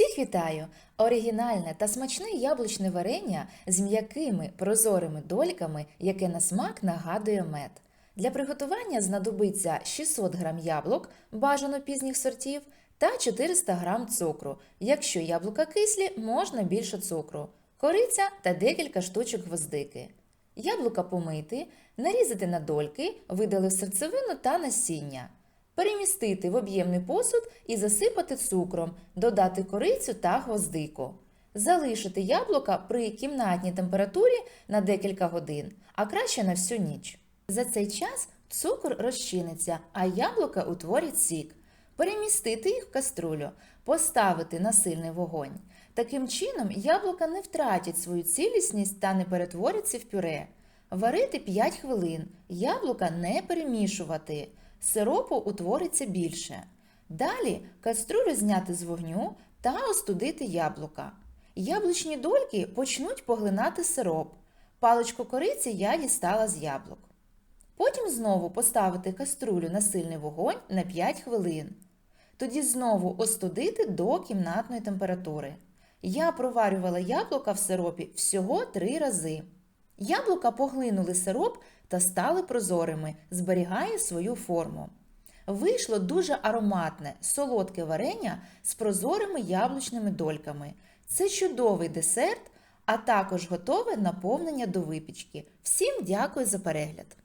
Всіх вітаю! Оригінальне та смачне яблучне варення з м'якими прозорими дольками, яке на смак нагадує мед. Для приготування знадобиться 600 г яблук, бажано пізніх сортів, та 400 г цукру. Якщо яблука кислі, можна більше цукру, кориця та декілька штучок гвоздики. Яблука помити, нарізати на дольки, видали серцевину та насіння. Перемістити в об'ємний посуд і засипати цукром, додати корицю та гвоздику. Залишити яблука при кімнатній температурі на декілька годин, а краще на всю ніч. За цей час цукор розчиниться, а яблука утворять сік. Перемістити їх в каструлю, поставити на сильний вогонь. Таким чином яблука не втратять свою цілісність та не перетворяться в пюре. Варити 5 хвилин, яблука не перемішувати, сиропу утвориться більше. Далі каструлю зняти з вогню та остудити яблука. Яблучні дольки почнуть поглинати сироп. Паличку кориці я дістала з яблук. Потім знову поставити каструлю на сильний вогонь на 5 хвилин. Тоді знову остудити до кімнатної температури. Я проварювала яблука в сиропі всього 3 рази. Яблука поглинули сироп та стали прозорими, зберігає свою форму. Вийшло дуже ароматне, солодке варення з прозорими яблучними дольками. Це чудовий десерт, а також готове наповнення до випічки. Всім дякую за перегляд!